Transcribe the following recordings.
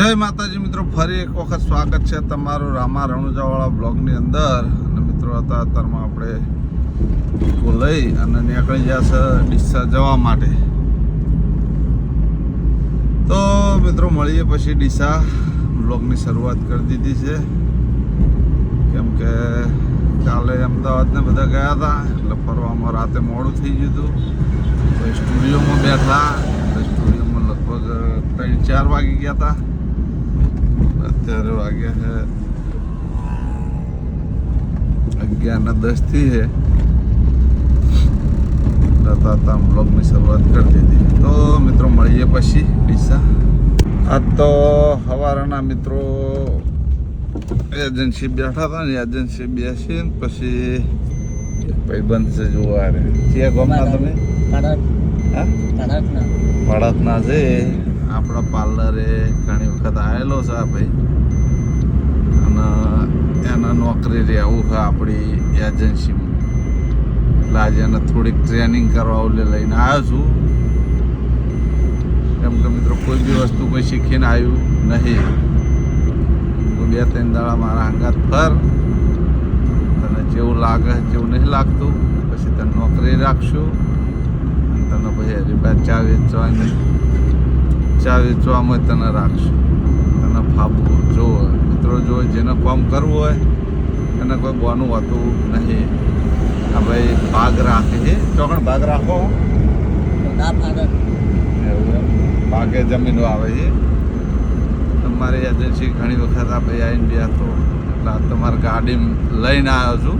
જય માતાજી મિત્રો, ફરી એક વખત સ્વાગત છે તમારું રામા રણુજાવાળા બ્લોગની અંદર. અને મિત્રો હતા અત્યારમાં આપણે લઈ અને નીકળી જશે ડીસા જવા માટે. તો મિત્રો, મળીએ પછી ડીસા બ્લોગની શરૂઆત કરી દીધી છે. કેમ કે કાલે અમદાવાદને બધા ગયા હતા, એટલે ફરવામાં રાતે મોડું થઈ ગયું હતું. સ્ટુડિયોમાં બેઠા સ્ટુડિયોમાં લગભગ ત્રણ ચાર વાગી ગયા હતા. અત્યારે વાગ્યા છે. અગિયાર ને દસથી છે રતા હતા બ્લોગની શરૂઆત કરી દીધી. તો મિત્રો મળીએ પછી પૈસા. આ તો હવારના મિત્રો એજન્સી બેઠા હતા ને એજન્સી બેસી ને પછી ભાઈ બંધ છે જોવા રે ક્યાં ગમતા તમે? ભડતના છે. આપણા પાર્લરે ઘણી વખત આવેલો છે આ ભાઈ. એના નોકરી રહેવું છે આપણી એજન્સીમાં એટલે આજે એને થોડીક ટ્રેનિંગ કરવા લઈને આવ્યો છું. કેમ કે મિત્રો, કોઈ બી વસ્તુ કોઈ શીખીને આવ્યું નહીં. હું બે ત્રણ દાડા મારા અંગાત ફર તને જેવું લાગે જેવું નહીં લાગતું, પછી તને નોકરી રાખશું. અને તને પછી હરીબા ચા વેચવાની ચા વેચવામાં તને રાખશું. તને ફાબવું જો મિત્રો જો જેને કોમ કરવું હોય, એને કોઈ બોનું હોતું નહીં. આ ભાઈ ભાગ રાખે છે. ચોકણ ભાગ રાખો. ભાગે જમીનો આવે છે. તમારી એજન્સી ઘણી વખત આ ભાઈ આવીને ગયા હતો એટલે તમારી ગાડી લઈને આવ્યો છું.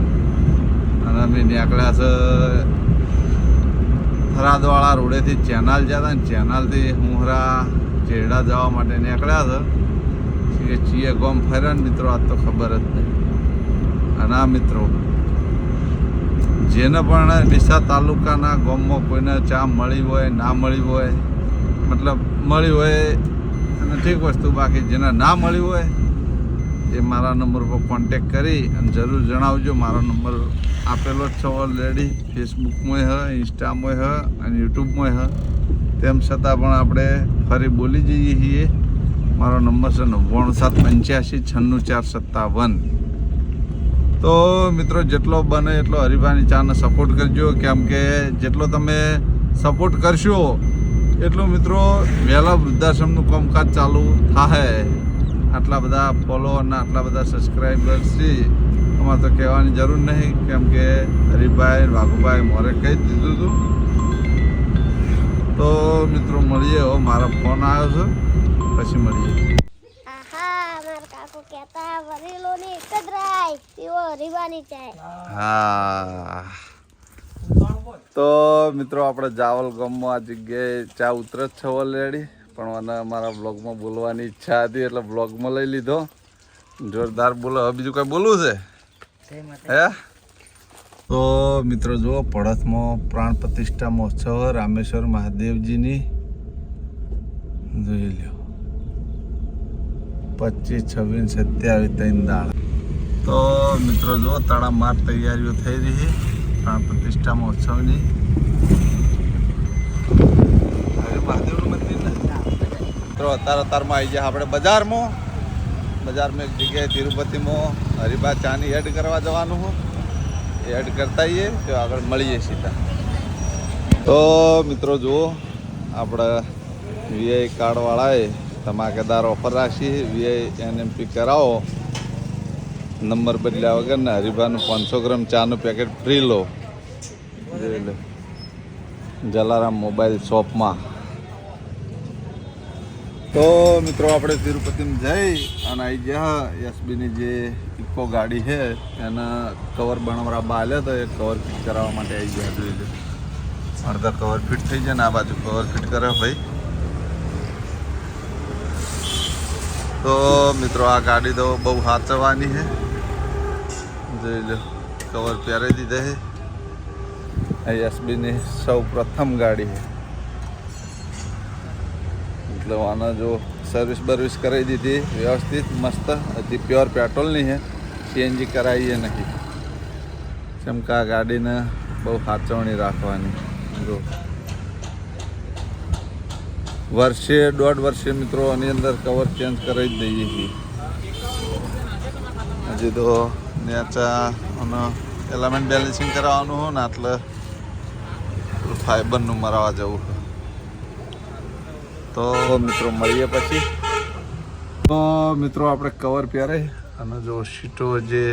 અને અમે નીકળ્યા છે થરાદવાળા રોડેથી ચેનલ જતા ને ચેનાલથી હુંહરા ચેડા જવા માટે નીકળ્યા છે. કે ચીએ ગોમ ફર્યા ને મિત્રો, આ તો ખબર જ નહીં. અને આ મિત્રો, જેને પણ ડીસા તાલુકાના ગોમમાં કોઈને ચા મળી હોય, ના મળી હોય, મતલબ મળી હોય અને ઠીક વસ્તુ, બાકી જેને ના મળી હોય, એ મારા નંબર પર કોન્ટેક કરી અને જરૂર જણાવજો. મારો નંબર આપેલો જ છે ઓલરેડી ફેસબુકમાં હ ઇન્સ્ટામાં હ અને યુટ્યુબમાં હ. તેમ છતાં પણ આપણે ફરી બોલી જઈએ છીએ. મારો નંબર છે નવ્વાણું સાત પંચ્યાસી છન્નું ચાર સત્તાવન. તો મિત્રો, જેટલો બને એટલો હરિભાઈની ચાને સપોર્ટ કરજો. કેમ કે જેટલો તમે સપોર્ટ કરશો, એટલું મિત્રો વહેલા વૃદ્ધાશ્રમનું કામકાજ ચાલુ થાય આટલા બધા ફોલો અને આટલા બધા સબસ્ક્રાઈબર્સ છે અમારે તો કહેવાની જરૂર નહીં. કેમ કે હરિભાઈ વાઘુભાઈ મોરે કહી દીધું હતું. તો મિત્રો, મળીએ મારો ફોન આવ્યો છે. પછી મળીએ મારા હા. તો મિત્રો આપણે જાવલ ગામમાં આ જગ્યાએ ચા ઉતરે જ છે ઓલરેડી પણ મને અમારા બ્લોગમાં બોલવાની ઈચ્છા હતી એટલે બ્લોગમાં લઈ લીધો. જોરદાર બોલો. હવે બીજું કંઈ બોલવું છે? હે? તો મિત્રો જુઓ પડતમાં પ્રાણ પ્રતિષ્ઠા મહોત્સવ રામેશ્વર મહાદેવજીની. જોઈ લ્યો. પચીસ, છવ્વીસ, સત્યાવીસ, ત્રણ દાડા. તો મિત્રો, જુઓ તડામાર તૈયારીઓ થઈ રહી પ્રાણ પ્રતિષ્ઠા મહોત્સવની. મહાદેવનું મંદિર મિત્રો, અત્યારે અત્યારમાં આવી ગયા આપણે બજારમાં. બજારમાં એક જગ્યાએ તિરુપતિમાં હરિભા ચાની એડ કરવા જવાનું હું એડ કરતા આવીએ, તો આગળ મળીએ સીધા. તો મિત્રો, જુઓ, આપણે વીઆઈ કાર્ડવાળાએ ધમાકેદાર ઓફર રાખીએ વીઆઈ એનએમપી કરાવો. નંબર બદલ્યા વગર ને હરિભાનું પાંચસો ગ્રામ ચાનું પેકેટ ફ્રી લો. જોઈ જલારામ મોબાઈલ શોપમાં. તો મિત્રો, આપણે તિરુપતિમાં જઈ અને આવી ગયા એસબીની જે ઇકો ગાડી છે, એના કવર બનાવવા બાલ્યા તો એ કવર ફિટ કરાવવા માટે આવી ગયા, જોઈ લો. અડધા કવર ફિટ થઈ જાય ને આ બાજુ કવર ફિટ કરે ભાઈ. તો મિત્રો આ ગાડી તો બહુ સાચવવાની છે. જોઈ લો કવર પહેરાવી દીધા છે. આ એસબીની સૌ પ્રથમ ગાડી છે. એટલે આના જો સર્વિસ બર્વિસ કરાવી દીધી, વ્યવસ્થિત, મસ્ત, હજી પ્યોર પેટ્રોલની છે. સીએનજી કરાવીએ નથી કેમ કે આ ગાડીને બહુ સાચવણી રાખવાની. જો વર્ષે, દોઢ વર્ષે મિત્રો આની અંદર કવર ચેન્જ કરાવી જ દઈએ છીએ. હજી તો નેચા અને એલામેન્ટ બેલેન્સિંગ કરાવવાનું હોય ને એટલે ફાઈબરનું મરાવા જવું તો મિત્રો મળીએ પછી. તો મિત્રો આપણે કવર પહેરે અને જો સીટો જે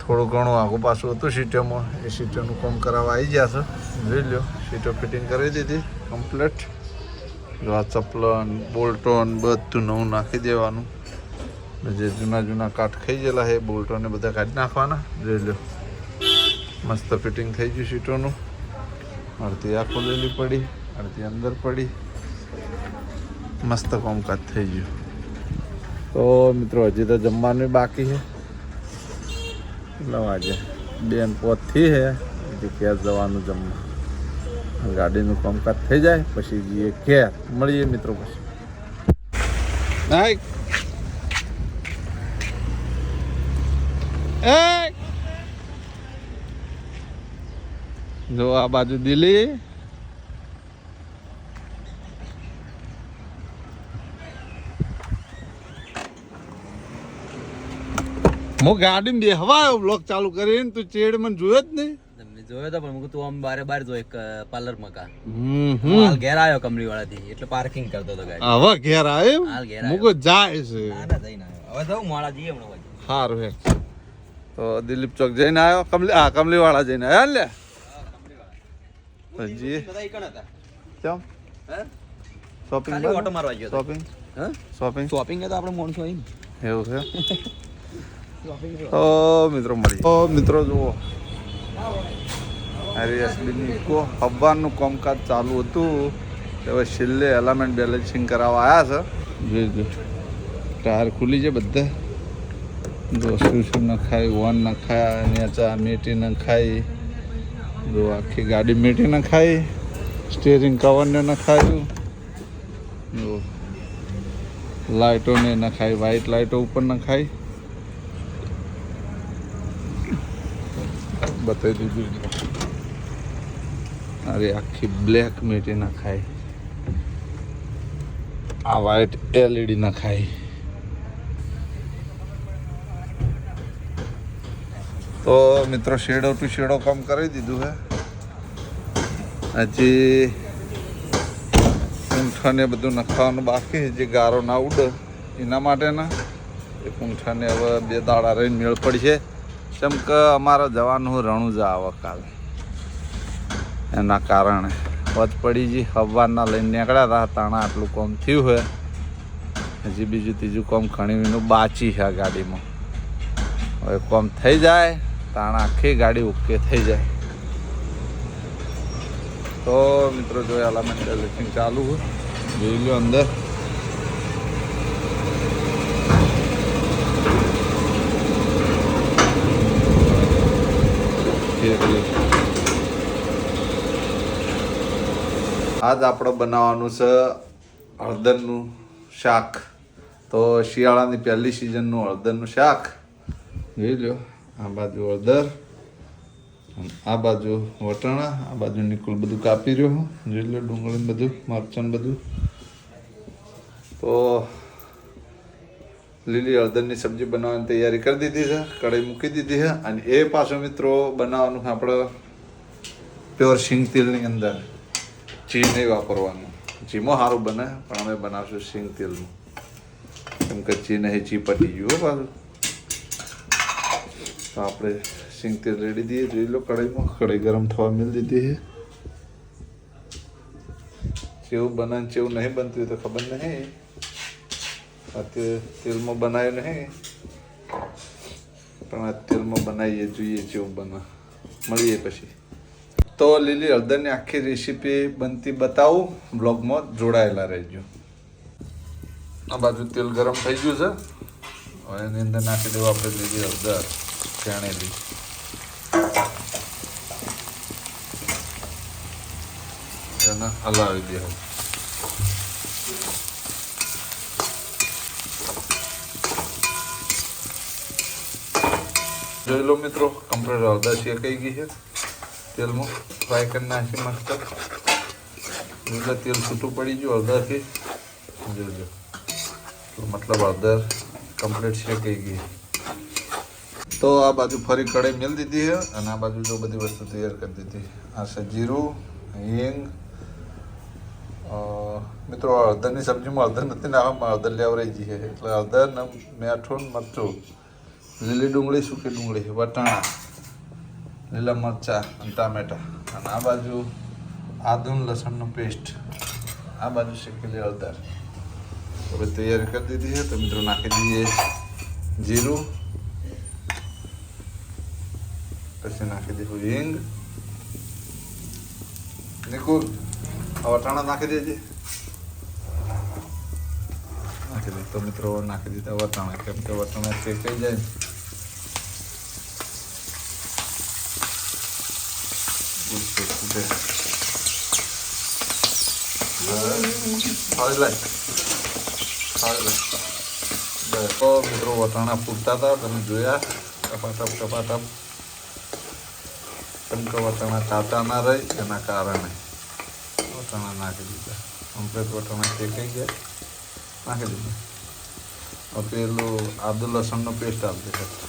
થોડું ઘણું આગું પાછું હતું સીટોમાં એ સીટોનું કામ કરાવવા આવી ગયા છે. જોઈ લ્યો સીટો ફિટિંગ કરી દીધી. કમ્પ્લીટ જો ચપલન બોલ્ટોન બધું નવું નાખી દેવાનું. જે જૂના જૂના કાટ ખાઈ ગયેલા છે બોલ્ટોને બધા કાઢી નાખવાના. જોઈ લો. મસ્ત ફિટિંગ થઈ ગયું સીટોનું. અડધી આ ખોલેલી પડી અડધી અંદર પડી. મસ્ત કામકાજ થઈ ગયું. તો મિત્રો, હજી તો જમવાનું બાકી છે. કેટલા વાગે બેન પોતથી છે, હજી ક્યાં જવાનું જમવા. ગાડીનું કામકાજ થઈ જાય, પછી જઈએ ઘેર. મળીએ મિત્રો પછી. જો આ બાજુ દિલ્હી. હું ગાડીમાં બેહવા આવ્યો બ્લોક ચાલુ કરીને, તું ચેડ મને જોયો જ નહીં. જોયો તો પણ તું આમ બારે બાર જો એક પાર્લર મકા હમ હાલ ઘેર આવ્યો કમરી વાળા થી એટલે પાર્કિંગ કરતો હતો ગાડી. હવે ઘેર આવ્યો હાલ ઘેર મુકો જાય છે. ના ના જઈને આવ્યો. હવે જાઉં મોડા જઈએ હમણાં સારું હે. તો દિલીપ ચોક જઈને આવ્યો કમલી હા કમલી વાળા જઈને આવ્યા લે? હજી બધા ઈ હતા. ચમ હે? શોપિંગ ઓટો મારવા ગયો શોપિંગ હા? શોપિંગ શોપિંગ તો આપણે મોણસો અહીં એવું છે? તો. મિત્રો મળી તો મિત્રો જુઓ. આરએસબીની ઇકો હવાનું કામકાજ ચાલુ હતું. હવે છેલ્લે એલામેન્ટ બેલેન્સિંગ કરાવવા આવ્યા છે. જોઈ જો. ટાયર ખુલી છે બધા. શું નખાય વન નખાય નેચા મેટી નખાય જો આખી ગાડી મેટી નખાય સ્ટેરિંગ કવરને નખાયું જો. લાઇટોને નખાય વ્હાઇટ લાઇટો ઉપર નખાય બતાવી દીધું અરે, આખી બ્લેક મેટી નખાય આ વ્હાઈટ એલઈડી નખાય તો મિત્રો શેડો ટુ શેડો કામ કરી દીધું હે. હજી કુંઠાને બધું નખાવાનું બાકી જે ગારો ના ઉડે, એના માટેના. એ કુંઠાને હવે બે દાડા રહીને મેળ પડશે કેમ કે અમારે જવાનું રણુજા આવે કાલે એના કારણે વચપડીજી હવાના લઈને નીકળ્યા હતા, તાણા આટલું કોમ થયું હોય હજી બીજું ત્રીજું કોમ ખણીનું બાચી છે ગાડીમાં. હવે કોમ થઈ જાય, તાણા આખી ગાડી ઓકે થઈ જાય. તો મિત્રો જોયા બેલેન્સિંગ ચાલુ જોઈ લો અંદર. આજ આપણે બનાવવાનું છે હળદરનું શાક. તો શિયાળાની પહેલી સિઝનનું હળદરનું શાક. જોઈ લો આ બાજુ હળદર આ બાજુ વટાણા, આ બાજુ નિકુલ બધું કાપી રહ્યો હું. જોઈ લો ડુંગળી બધું મરચાં બધું. તો લીલી હળદરની સબ્જી બનાવવાની તૈયારી કરી દીધી છે, કઢાઈ મૂકી દીધી છે. અને એ પાછો મિત્રો બનાવવાનું આપણે પ્યોર સિંગ તેલની અંદર. ઘી નહીં વાપરવાનું. ઘીમાં સારું બને, પણ અમે બનાવશું સિંગ તેલનું. કેમ કે ઘી નહીં ઘી પટી ગયું હો પાછું. તો આપણે સિંગ તેલ રેડી દઈએ. જોઈ લો કઢાઈમાં. કઢાઈ ગરમ થવા મિલ દીધી છે. કેવું બને કેવું નહીં બનતું તો ખબર નહીં. અત્યારે તેલમાં બનાવ્યું નહીં. પણ આ તેલમાં બનાવીએ, જોઈએ જેવું બને. મળીએ પછી. તો લીલી હળદરની આખી રેસીપી બનતી બતાવું. બ્લોગમાં જોડાયેલા રહેજો. આ બાજુ તેલ ગરમ થઈ ગયું છે. હવે એની અંદર નાખી દેવું આપણે લીલી હળદર ચણેલી. એને હલાવી દેવું. જોઈ લો મિત્રો કમ્પ્લેટ હળદર શેકાઈ ગઈ છે. તેલમાં ફ્રાય કરી નાખી મસ્ત. એટલે તેલ છૂટું પડી ગયું, અડધાથી. જોજો. મતલબ હળદર કમ્પ્લીટ શેકાઈ ગઈ. તો આ બાજુ ફરી કઢાઈ મેળ દીધી છે અને આ બાજુ જો બધી વસ્તુ તૈયાર કરી દીધી આ છે જીરું, હિંગ. મિત્રો હળદરની સબ્જીમાં હળદર નથી નાખવામાં હળદર લેવરાઈ ગઈ છે. એટલે હળદર ને મેઠું મરચું, લીલી ડુંગળી, સૂકી ડુંગળી, વટાણા. લીલા મરચાં અને ટામેટા. અને આ બાજુ આદુ લસણનું પેસ્ટ. આ બાજુ શેકેલી હળદર. હવે તૈયારી કરી દીધી છે. તો મિત્રો નાખી દઈએ જીરું. પછી નાખી દઈશું હિંગ. નિકુલ વટાણા નાખી દેજે. નાખી દે. તો મિત્રો નાખી દીધા વટાણા. કેમ કે વટાણા શેકાઈ જાય ને. ગુસ્સો ફૂટે. હવે ખાવી લાય. ખાવી લાય. બસ. તો મિત્રો વટાણા ફૂટતા હતા તમે જોયા ટપાટપ ટપાટપ કેમ કે વટાણા કાચા ના રહી એના કારણે વટાણા નાખી દીધા કમ્પ્લીટ વટાણા શેકાઈ ગયા નાખી દીધું હવે પેલું આદુ લસણનો પેસ્ટ આપી દીધો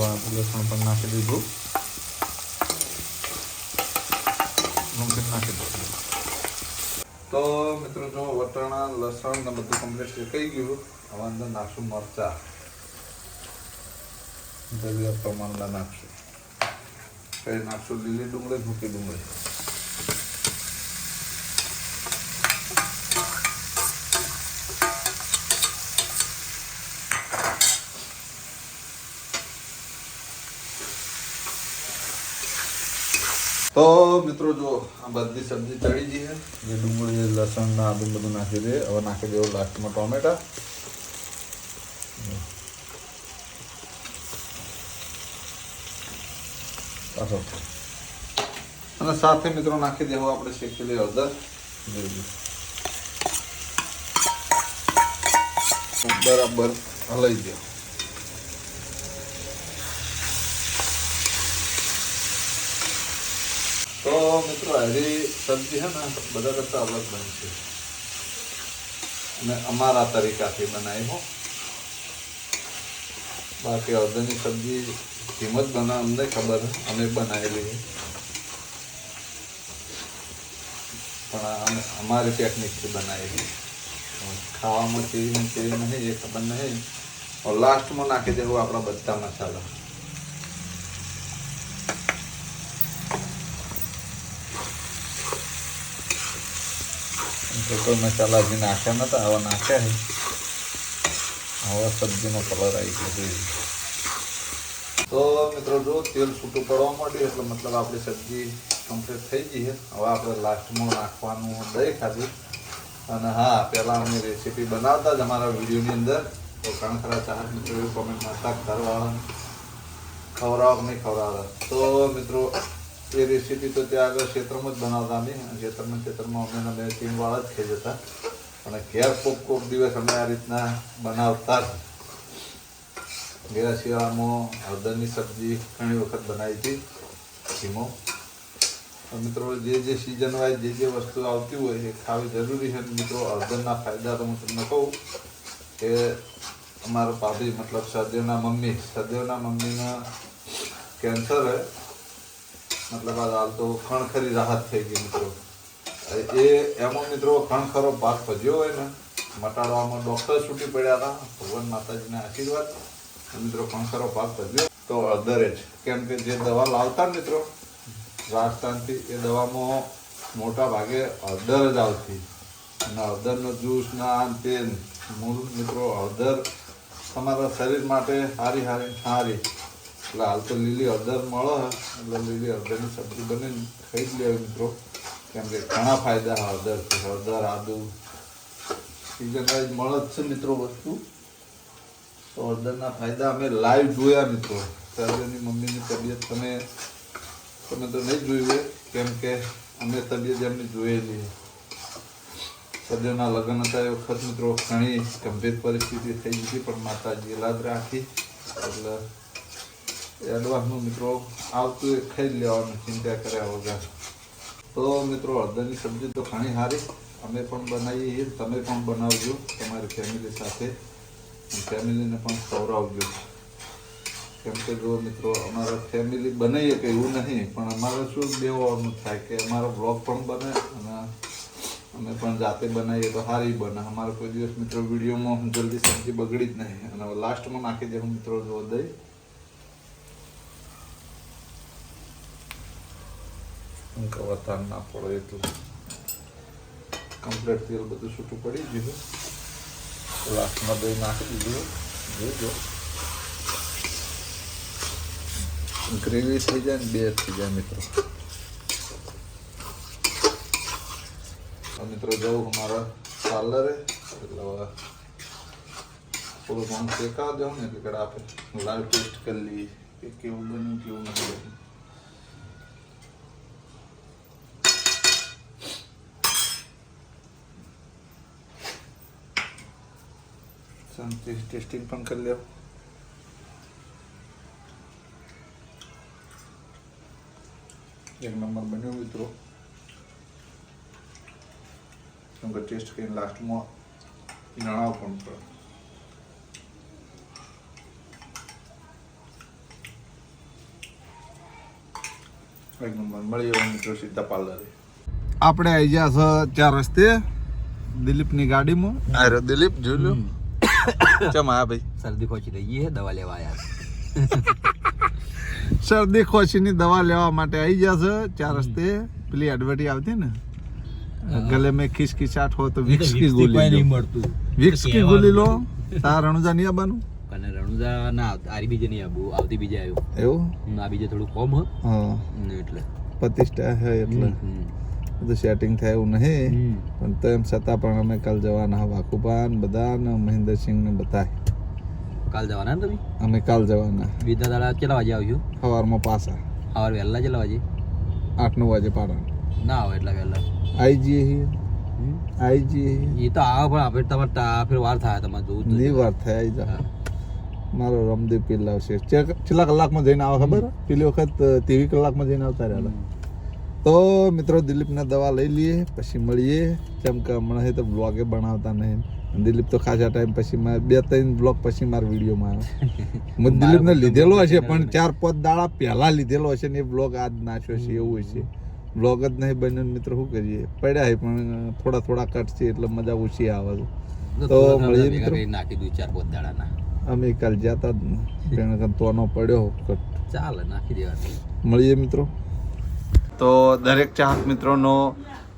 આદુ લસણ પણ નાખી દીધું. મૂકી નાખી દીધું. તો મિત્રો જો વટાણા, લસણ ને બધું કમ્પ્લીટ શેકાઈ ગયું. હવે અંદર નાખશું મરચા. જરૂરિયાત પ્રમાણમાં નાખશું. કઈ નાખશું લીલી ડુંગળી, ભૂકી ડુંગળી. તો મિત્રો જો આ બધી સબ્જી ચડી ગઈ છે. જે ડુંગળી, લસણ ને આદુ બધું નાખી દે હવે નાખી દેવો લાસ્ટમાં ટોમેટા. અને સાથે મિત્રો નાખી દેવો આપણે શેકેલી હળદર. બરાબર હલાઈ દો તો મિત્રો, હરી સબ્જી છે ને, બધા કરતા અલગ બનશે અને અમારા તરીકાથી બનાવી હો. બાકી હળદરની સબ્જી કિંમત બના, અમને ખબર અમે બનાવેલી પણ અમારી ટેકનિકથી બનાવેલી ખાવામાં કેવી કેવી નહીં એ ખબર નહીં. લાસ્ટમાં નાખી દેવું આપણા બધા મસાલા તો કોઈ મસાલા હજી નાખ્યા નતા, આવા નાખ્યા છે. હવે સબ્જીનો કલર આવી ગયો જોઈએ તો મિત્રો જો તેલ છૂટું પડવા માંડ્યું, એટલે મતલબ આપણી સબ્જી કમ્પ્લીટ થઈ ગઈ છે. હવે આપણે લાસ્ટમાં નાખવાનું દહીં ખાધું. અને હા, પહેલાં અમે રેસીપી બનાવતા જ અમારા વિડીયોની અંદર. તો ઘણા ખરા ચાહક મિત્રો કોમેન્ટ મારતા ઘરવાળા ખવડાવો નહીં ખવડાવતા તો મિત્રો એ રેસીપી તો ત્યાં આગળ ક્ષેત્રમાં જ બનાવતા અમે. ક્ષેત્રમાં ક્ષેત્રમાં અમે અમે ટીમવાળા જ ખાઈ જતા. અને ઘેર કોક કોક દિવસ અમે આ રીતના બનાવતા જ. ગયા શિયાળામાં હળદરની સબ્જી ઘણી વખત બનાવી હતી ધીમો મિત્રો, જે જે સિઝન વાઇઝ જે જે વસ્તુ આવતી હોય એ ખાવી જરૂરી છે. મિત્રો, હળદરના ફાયદા તો હું તમને કહું કે અમારા ભાભી, મતલબ સદેવના મમ્મી સદેવના મમ્મીના કેન્સર હે. મતલબ આ હાલ તો ખણખરી રાહત થઈ ગઈ મિત્રો. એ એમાં મિત્રો ખણખરો પાક ભજ્યો હોય ને મટાડવામાં ડૉક્ટર છૂટી પડ્યા હતા, ભગવાન માતાજીના આશીર્વાદ. મિત્રો ખણખરો પાક ભજ્યો. તો અધરે જ, કેમ કે જે દવા લાવતા મિત્રો, રાજસ્થાનથી એ દવામાં મોટા ભાગે હળદર જ આવતી. અને હળદરનો જ્યુસ ના તેલ મૂળ મિત્રો હળદર તમારા શરીર માટે સારી સારી સારી એટલે હાલ તો લીલી હળદર મળે, એટલે લીલી હળદરની સબ્જી બનીને ખાઈ જ લેવી મિત્રો. કેમ કે ઘણા ફાયદા હળદર હળદર, આદુ સિઝન વાઇઝ મળે જ છે મિત્રો વસ્તુ. તો હળદરના ફાયદા અમે લાઈવ જોયા મિત્રો. સર્વેની મમ્મીની તબિયત તમે તમે તો નહીં જોયું કેમ કે અમે તબિયત એમની જોયેલી છે. લગ્ન હતા એ વખત મિત્રો ઘણી ગંભીર પરિસ્થિતિ થઈ ગઈ પણ માતાજી લાદ રાખી. એટલે એડવાન્સનું મિત્રો. આવતું ખાઈ લેવાનું, ચિંતા કર્યા વગર. તો મિત્રો હળદરની સબ્જી તો ઘણી સારી. અમે પણ બનાવીએ તમે પણ બનાવજો તમારી ફેમિલી સાથે. ફેમિલીને પણ ખવડાવજો. કેમ કે જો મિત્રો, અમારા ફેમિલી બનાવીએ કે એવું નહીં, પણ અમારે શું દેવાનું થાય કે અમારો બ્લોગ પણ બને અને અમે પણ જાતે બનાવીએ તો સારી બને. અમારો કોઈ દિવસ મિત્રો, વિડીયોમાં જલ્દી સબ્જી બગડી જ નહીં. અને લાસ્ટમાં નાખી દે હું મિત્રો, જો દઈ વતાર ના પડે એટલું કમ્પ્લીટ તેલ બધું છૂટું પડી ગયું લાસ્ટમાં દહીં નાખી દીધું જોજો ગ્રેવી થઈ જાય ને બે થઈ જાય મિત્રો મિત્રો જવું અમારા પાર્લરે એટલે થોડું ઘણું શેકાવ દઉં ને એટલે આપણે લાઈવ ટેસ્ટ કરી લઈએ કે કેવું બન્યું કેવું નથી બન્યું શાંતિ ટેસ્ટિંગ પણ કરી લેવું એક નંબર બન્યો મિત્રો કેમ કે ટેસ્ટ કરીને લાસ્ટમાં નાણાં પણ પડે એક નંબર મળી જવા મિત્રો સીધા પાર્લરે આપણે આવી ગયા છે ચાર રસ્તે દિલીપની ગાડીમાં અરે દિલીપ જોઈ લો ચમ આ ભાઈ. શરદી ખોચી છે દવા લેવા આવ્યા શરદી ખોચીની દવા લેવા માટે આવી છે ચાર રસ્તે. પેલી એડવર્ટી આવતી ને. ગલે મેં ખિસખિસાટ હો તો વિક્સ કી ગોલી લો વિક્સ કી ગોલી લો. તાર રણુજા નહીં આવવાનું? અને રણુજા ના. આરી બીજે નહીં આવું આવતી બીજે આવ્યું. એવું? આ બીજે થોડું કોમ હ. એટલે. પ્રતિષ્ઠા હે એટલે. બધું સેટિંગ થાય એવું નહીં. પણ તેમ છતાં પણ અમે કાલ જવાના વાકુબાન બધા ને મહેન્દ્રસિંહ ને બધા કાલ જવાના તમે? અમે કાલ જવાના. બીજા દાડા કેટલા વાગે આવજો? સવારમાં પાછા. સવાર વહેલા કેટલા વાગે? આઠ નવ વાગે પાડા ના આવે એટલા વહેલા. આઈ જઈએ છીએ. આઈ જઈએ એ તો આવે પણ આપણે તમારે ફેર વાર થાય તમારે જોવું જ વાર થાય આવી જાય મારો રમદેવ પીર લાવશે છેલ્લા કલાકમાં જઈને આવે ખબર? પેલી વખત ત્રેવીસ કલાકમાં જઈને આવતા રહ્યા તો મિત્રો દિલીપને દવા લઈ લઈએ પછી મળીએ. કેમ કે હમણાં તો બ્લોગે બનાવતા નહીં. દિલીપ તો ખાસા ટાઈમ પછી મારે બે ત્રણ બ્લોક પછી મારા વિડીયોમાં આવ્યો હું દિલીપને લીધેલો હશે પણ ચાર પાંચ દાડા પહેલા લીધેલો હશે ને એ બ્લોગ આજ નાખ્યો છે એવું હશે બ્લોગ જ નહીં બન્યો મિત્રો શું કરીએ? પડ્યા છે પણ થોડા થોડા કટ છે એટલે મજા ઓછી આવે છે. તો મળીએ મિત્રો. નાખી દઉં ચાર પાંચ દાડાના. અમે કાલ જતા જ ને. તોનો પડ્યો કટ ચાલે નાખી દેવાનું. મળીએ મિત્રો. તો દરેક ચાહક મિત્રોનો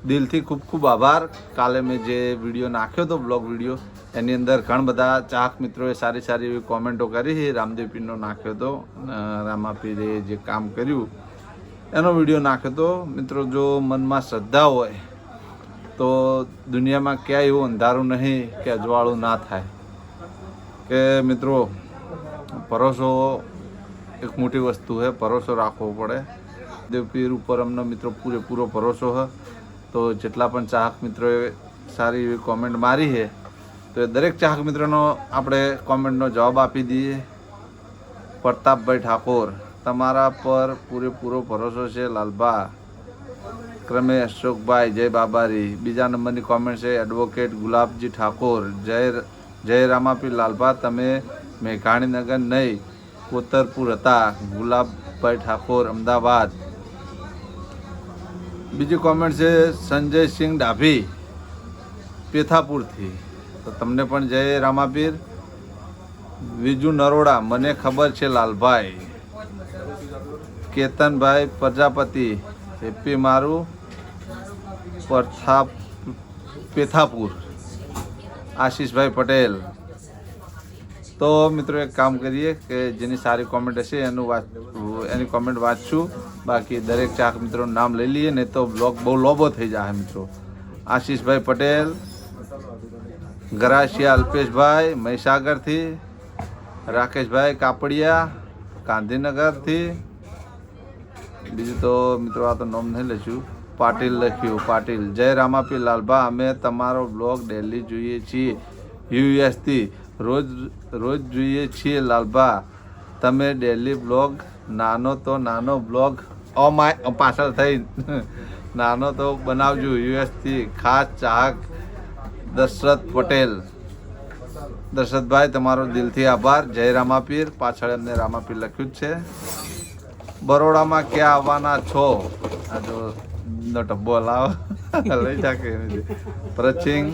દિલથી ખૂબ ખૂબ આભાર. કાલે મેં જે વીડિયો નાખ્યો હતો, બ્લોગ વીડિયો, એની અંદર ઘણા બધા ચાહક મિત્રોએ સારી સારી એવી કોમેન્ટો કરી છે. રામદેવ પીરનો નાખ્યો હતો રામાપીરે જે કામ કર્યું, એનો વીડિયો નાખ્યો હતો. મિત્રો, જો મનમાં શ્રદ્ધા હોય, તો દુનિયામાં ક્યાંય એવું અંધારું નહીં કે અજવાળું ના થાય. કે મિત્રો ભરોસો એક મોટી વસ્તુ છે ભરોસો રાખવો પડે. દેવપીર ઉપર અમને મિત્રો પૂરેપૂરો ભરોસો હ. તો જેટલા પણ ચાહક મિત્રોએ સારી એવી કોમેન્ટ મારી છે, તો એ દરેક ચાહક મિત્રોનો આપણે કોમેન્ટનો જવાબ આપી દઈએ. પ્રતાપભાઈ ઠાકોર, તમારા પર પૂરેપૂરો ભરોસો છે, લાલભા. ક્રમે અશોકભાઈ, જય બાબારી. બીજા નંબરની કોમેન્ટ છે એડવોકેટ ગુલાબજી ઠાકોર. જય જય રામાપી લાલભા, તમે મેઘાણીનગર નહીં કોતરપુર હતા. ગુલાબભાઈ ઠાકોર, અમદાવાદ. બીજી કોમેન્ટ છે સંજયસિંહ ડાભી, પેથાપુરથી. તો તમને પણ જય રામાપીર. વિજુ નરોડા, મને ખબર છે લાલભાઈ. કેતનભાઈ પ્રજાપતિ, હેપી મારું પરથા પેથાપુર. આશીષભાઈ પટેલ. તો મિત્રો એક કામ કરીએ કે જેની સારી કોમેન્ટ હશે એનું વાંચ એની કોમેન્ટ વાંચશું. બાકી દરેક ચાક મિત્રોનું નામ લઈ લઈએ ને તો બ્લોગ બહુ લોબો થઈ જાય મિત્રો. આશીષભાઈ પટેલ ગરાશિયા અલ્પેશભાઈ, મહીસાગરથી, રાકેશભાઈ કાપડિયા, ગાંધીનગરથી. બીજું તો મિત્રો આ તો નામ નહીં લખ્યું. પાટીલ લખ્યું, પાટીલ. જય રામાપી લાલભા, અમે તમારો બ્લોગ ડેલી જોઈએ છીએ. યુએસથી રોજ રોજ જોઈએ છીએ લાલભા. તમે ડેલી બ્લોગ, નાનો તો નાનો બ્લોગ ઓ માય પાછળ થઈ. નાનો તો બનાવજો યુએસથી ખાસ ચાહક દશરથ પટેલ. દશરથભાઈ, તમારો દિલથી આભાર. જય રામાપીર. પાછળ એમને રામાપીર લખ્યું જ છે. બરોડામાં ક્યાં આવવાના છો? આ જો નો ડબ્બો લાવો લઈ શકે પ્રચિંગ,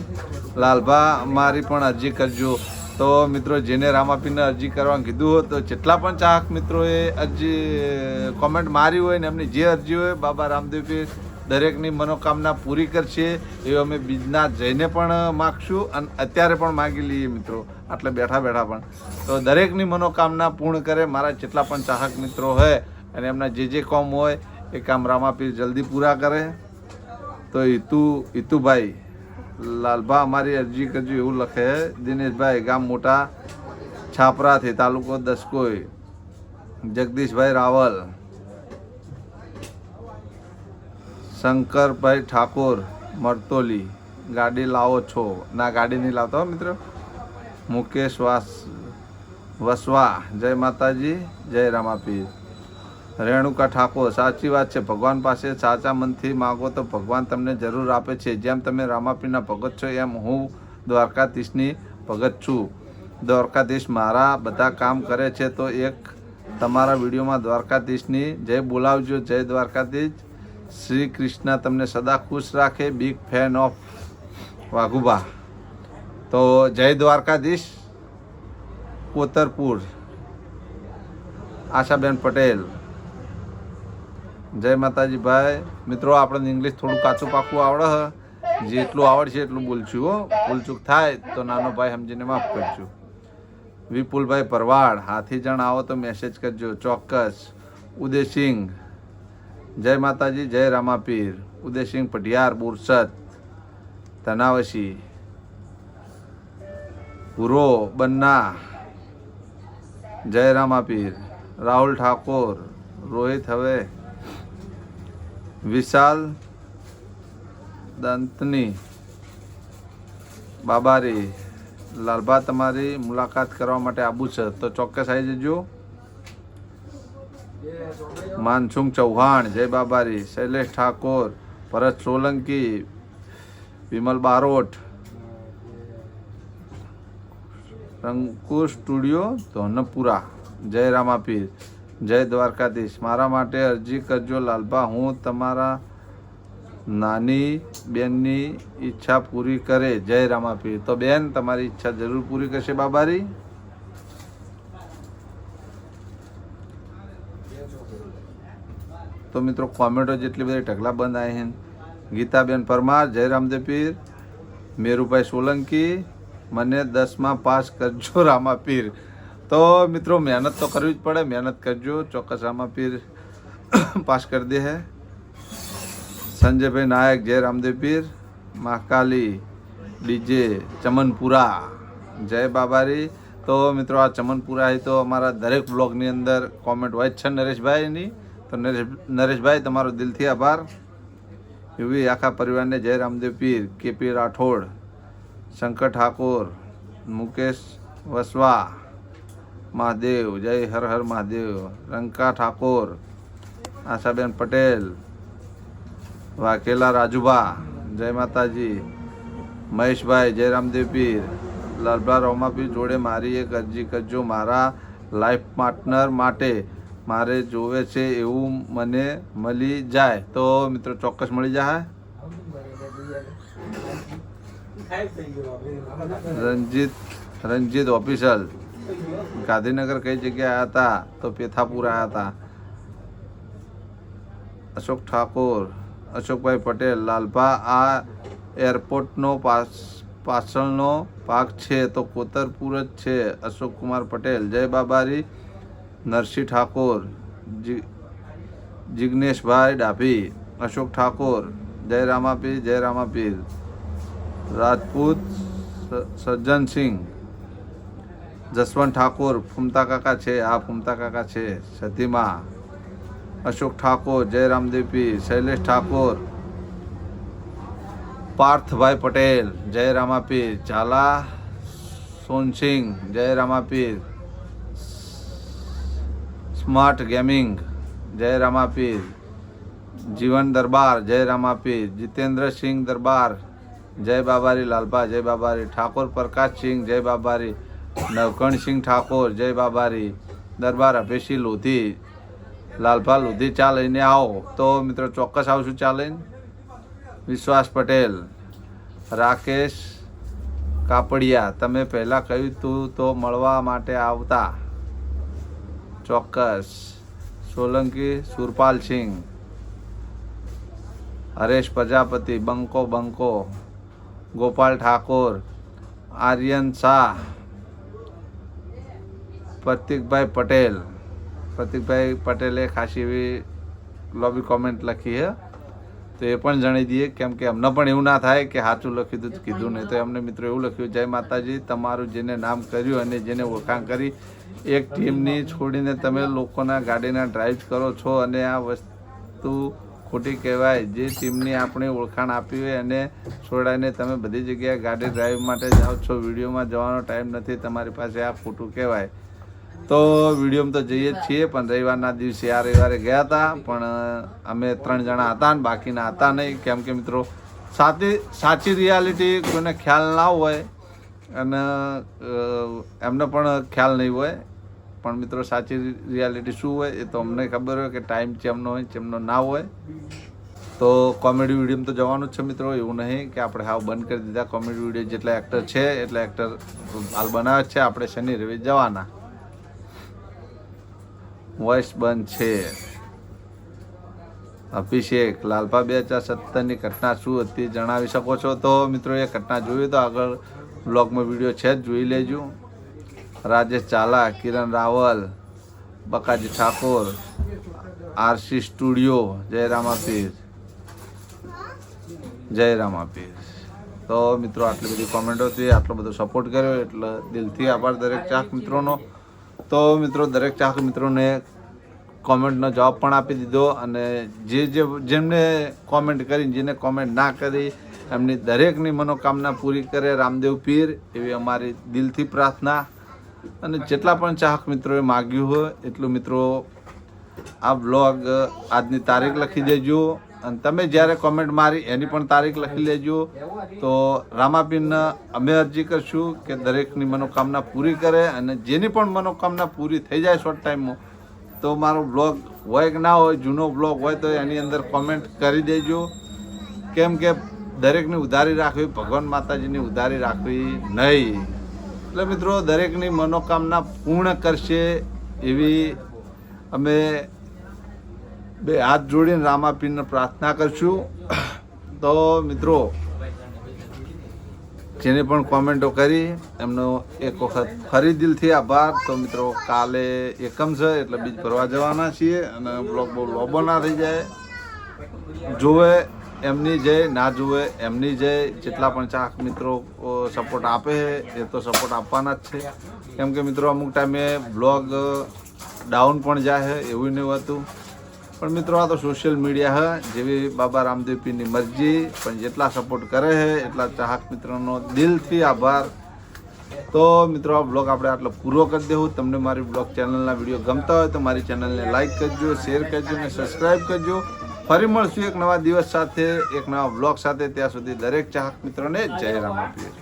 લાલભા, મારી પણ અરજી કરજો. તો મિત્રો, જેને રામાપીરને અરજી કરવાનું કીધું હોય, તો જેટલા પણ ચાહક મિત્રોએ અરજી કોમેન્ટ મારી હોય ને એમની જે અરજી હોય, બાબા રામદેવપીર દરેકની મનોકામના પૂરી કરશે. એ અમે બીજના જઈને પણ માગશું અને અત્યારે પણ માગી લઈએ મિત્રો. આટલે બેઠા બેઠા પણ. તો દરેકની મનોકામના પૂર્ણ કરે મારા જેટલા પણ ચાહક મિત્રો હોય અને એમના જે જે કામ હોય, એ કામ રામાપીર જલ્દી પૂરા કરે. તો ઈતુ હિતુભાઈ લાલભા અમારી અરજી કરજો એવું લખે. દિનેશભાઈ, ગામ મોટા છાપરાથી તાલુકો દસકોઈ. જગદીશભાઈ રાવલ. શંકરભાઈ ઠાકોર, મરતોલી. ગાડી લાવો છો. ના, ગાડી નહીં લાવતો મિત્રો. મુકેશ વાસ વસવા. જય માતાજી, જય રામાપીર. રેણુકા ઠાકોર, સાચી વાત છે. ભગવાન પાસે સાચા મનથી માગો તો ભગવાન તમને જરૂર આપે છે. જેમ તમે રામાપીના ભગત છો, એમ હું દ્વારકાધીશની ભગત છું. દ્વારકાધીશ મારા બધા કામ કરે છે તો એક તમારા વિડીયોમાં દ્વારકાધીશની જય બોલાવજો. જય દ્વારકાધીશ. શ્રી કૃષ્ણ તમને સદા ખુશ રાખે. Big fan of Vaghuba. તો જય દ્વારકાધીશ. કોતરપુર. આશાબેન પટેલ. જય માતાજી ભાઈ મિત્રો, આપણને ઇંગ્લિશ થોડું કાચું પાકું આવડે હ. જેટલું આવડશે એટલું બોલશું હો. ભૂલચૂક થાય તો નાનો ભાઈ સમજીને માફ કરજો. વિપુલભાઈ પરવાડ હાથી જણ આવો તો મેસેજ કરજો. ચોક્કસ. ઉદયસિંહ જય માતાજી, જય રામાપીર. ઉદયસિંહ પઢિયાર, બોરસદ તનાવસી પૂરો બન્ના. જય રામાપીર. રાહુલ ઠાકોર, રોહિત હવે વિશાલ દંતની બાબારી. લાલભા, તમારી મુલાકાત કરવા માટે આવું છે. તો ચોક્કસ આવી જજો. માનસુંગ ચૌહાણ, જય બાબારી. શૈલેષ ઠાકોર, ભરત સોલંકી, વિમલ બારોટ. રંકુ સ્ટુડિયો, ધોનપુરા. જય રામાપીર. જય દ્વારકાધીશ. મારા માટે અરજી કરજો લાલભા હું તમારા નાની બેનની ઈચ્છા પૂરી કરે. જય રામાપીર. તો બેન, તમારી ઈચ્છા જરૂર પૂરી કરશે બાબારી? તો મિત્રો, કોમેન્ટો જેટલી બધી ઢગલા બંધ આવી છે. ગીતાબેન પરમાર, જય રામદેવ પીર. મેરુભાઈ સોલંકી, મને દસમાં પાસ કરજો રામાપીર. તો મિત્રો, મહેનત તો કરવી જ પડે. મહેનત કરજો. ચોક્કસ પીર પાસ કરી દે હે. સંજયભાઈ નાયક, જય રામદેવ પીર. મહાકાલી, ડીજે, ચમનપુરા. જય બાબારી. તો મિત્રો, આ ચમનપુરા તો અમારા દરેક બ્લોગની અંદર કોમેન્ટ હોય જ છે નરેશભાઈની. તો નરેશ, નરેશભાઈ, તમારો દિલથી આભાર. એવી આખા પરિવારને જય રામદેવ પીર. કેપી રાઠોડ, શંકર ઠાકોર, મુકેશ વસવા મહાદેવ, જય હર હર મહાદેવ. રંકા ઠાકોર, આશાબેન પટેલ, વાઘેલા રાજુભા, જય માતાજી. મહેશભાઈ, જય રામદેવ પીર. લાલભા રોમાપીર જોડે મારી એક અરજી કરજો. મારા લાઈફ પાર્ટનર માટે મારે જોવે છે એવું મને મળી જાય. તો મિત્રો ચોક્કસ મળી જાય. રંજીત રંજીત ઓફિસલ ગાંધીનગર કઈ જગ્યાએ હતા? તો પેથાપુર હતા. અશોક ઠાકોર, અશોકભાઈ પટેલ, લાલભા, આ એરપોર્ટનો પાસ, પાછળનો ભાગ છે, તો કોતરપુર જ છે. અશોક કુમાર પટેલ, જય બાબારી, નરસિંહ ઠાકોર, જી, જિગ્નેશભાઈ ડાભી, અશોક ઠાકોર, જય રામાપીર જય રામાપીર. રાજપૂત સજ્જન સજ્જનસિંહ જસવંત ઠાકોર, ફૂમતા કાકા છે, આ ફૂમતા કાકા છે, સતીમા, અશોક ઠાકોર જય રામદેવ શૈલેષ ઠાકોર, પાર્થભાઈ પટેલ જય રામાપીર ઝાલા સોનસિંહ જય રામાપીર સ્માર્ટ ગેમિંગ જય રામાપીર જીવન દરબાર જય રામાપીર જીતેન્દ્રસિંહ દરબાર, જય બાબારી લાલભા, જય બાબારી ઠાકોર પ્રકાશસિંહ જય બાબારી નવકણસિંહ ઠાકોર, જય બાબારી, દરબાર અભેશી લોધી, લાલભા લોધી ચા લઈને આવો. તો મિત્રો ચોક્કસ આવશું ચા લઈને વિશ્વાસ પટેલ, રાકેશ કાપડિયા, તમે પહેલાં કહ્યું તું તો મળવા માટે આવતા? ચોક્કસ. સોલંકી, સુરપાલ સિંહ, હરેશ પ્રજાપતિ, બંકો બંકો, ગોપાલ ઠાકોર, આર્યન શાહ પ્રતિકભાઈ પટેલ. પ્રતિકભાઈ પટેલે ખાસી એવી લોબી કોમેન્ટ લખી છે. તો એ પણ જણાવી દઈએ કેમ કે અમને પણ એવું ના થાય કે સાચું લખ્યું હતું કીધું. નહીં તો એમને મિત્રો એવું લખ્યું, જય માતાજી, તમારું જેને નામ કર્યું અને જેને ઓળખાણ કરી, એક ટીમની છોડીને તમે લોકોના ગાડીના ડ્રાઈવ કરો છો અને આ વસ્તુ ખોટી કહેવાય. જે ટીમની આપણે ઓળખાણ આપી હોય એને છોડાઈને તમે બધી જગ્યાએ ગાડી ડ્રાઈવ માટે જાઓ છો, વિડીયોમાં જવાનો ટાઈમ નથી, તમારી પાસે આ ખોટું કહેવાય. તો વિડીયોમાં તો જઈએ જ છીએ, પણ રવિવારના દિવસે આ રવિવારે ગયા હતા, પણ અમે ત્રણ જણા હતા ને બાકીના હતા નહીં. કેમ કે મિત્રો, સાચી સાચી રિયાલિટી કોઈને ખ્યાલ ના હોય અને એમને પણ ખ્યાલ નહીં હોય. પણ મિત્રો, સાચી રિયાલિટી શું હોય એ તો અમને ખબર હોય કે ટાઈમ ચેમનો હોય ચેમનો ના હોય. તો કોમેડી વિડીયોમાં તો જવાનું જ છે મિત્રો, એવું નહીં કે આપણે હાવ બંધ કરી દીધા. કોમેડી વીડિયો જેટલા એક્ટર છે, એટલા એક્ટર હાલ બનાવે છે. આપણે શનિ રવિ જવાના. વોઇસ બંધ છે. અભિષેક લાલપા બે હજાર સત્તરની ઘટના શું હતી જણાવી શકો છો? તો મિત્રો, એ ઘટના જોઈએ તો આગળ બ્લોગમાં વીડિયો છે જ, જોઈ લેજો. રાજેશ ચાલા કિરણ રાવલ, બકાજી ઠાકોર, આરસી સ્ટુડિયો જયરામ આપીશ જયરામ આપીશ તો મિત્રો, આટલી બધી કોમેન્ટો હતી આટલો બધો સપોર્ટ કર્યો એટલે દિલથી આભાર દરેક ચાક મિત્રોનો. તો મિત્રો, દરેક ચાહક મિત્રોને કોમેન્ટનો જવાબ પણ આપી દીધો અને જે જે જેમને કોમેન્ટ કરી, જેને કોમેન્ટ ના કરી, એમની દરેકની મનોકામના પૂરી કરે રામદેવ પીર એવી અમારી દિલથી પ્રાર્થના. અને જેટલા પણ ચાહક મિત્રોએ માગ્યું હોય, એટલું મિત્રો, આ બ્લોગ આજની તારીખ લખી દેજો. અને તમે જ્યારે કોમેન્ટ મારી, એની પણ તારીખ લખી લેજો. તો રામાબીન, અમે અરજી કરશું કે દરેકની મનોકામના પૂરી કરે અને જેની પણ મનોકામના પૂરી થઈ જાય શોર્ટ ટાઈમમાં તો મારો બ્લોગ હોય કે ના હોય, જૂનો બ્લોગ હોય તો એની અંદર કોમેન્ટ કરી દેજો. કેમ કે દરેકની ઉધારી રાખવી, ભગવાન માતાજીની ઉધારી રાખવી નહીં. એટલે મિત્રો, દરેકની મનોકામના પૂર્ણ કરશે એવી અમે બે હાથ જોડીને રામાપીરને પ્રાર્થના કરશું. તો મિત્રો, જેને પણ કોમેન્ટો કરી, એમનો એક વખત ફરી દિલથી આભાર. તો મિત્રો, કાલે એકમ છે, એટલે બીજ ભરવા જવાના છીએ અને બ્લોગ બહુ લોબો ના થઈ જાય. જોવે એમની જય, ના જોવે એમની જય. જેટલા પણ ચાક મિત્રો સપોર્ટ આપે છે એ તો સપોર્ટ આપવાના જ છે. કેમ કે મિત્રો, અમુક ટાઈમે બ્લોગ ડાઉન પણ જાય છે, એવું નહીં હોતું. પણ મિત્રો, આ તો સોશિયલ મીડિયા હે. જેવી બાબા રામદેવપીની મરજી, પણ જેટલા સપોર્ટ કરે છે એટલા ચાહક મિત્રોનો દિલથી આભાર. તો મિત્રો, આ બ્લોગ આપણે આટલો પૂરો કરી દેવું. તમને મારી બ્લોગ ચેનલના વીડિયો ગમતા હોય તો મારી ચેનલને લાઈક કરજો શેર કરજો અને સબસ્ક્રાઈબ કરજો. ફરી મળશું એક નવા દિવસ સાથે, એક નવા બ્લોગ સાથે. ત્યાં સુધી દરેક ચાહક મિત્રોને જય રામ આપીએ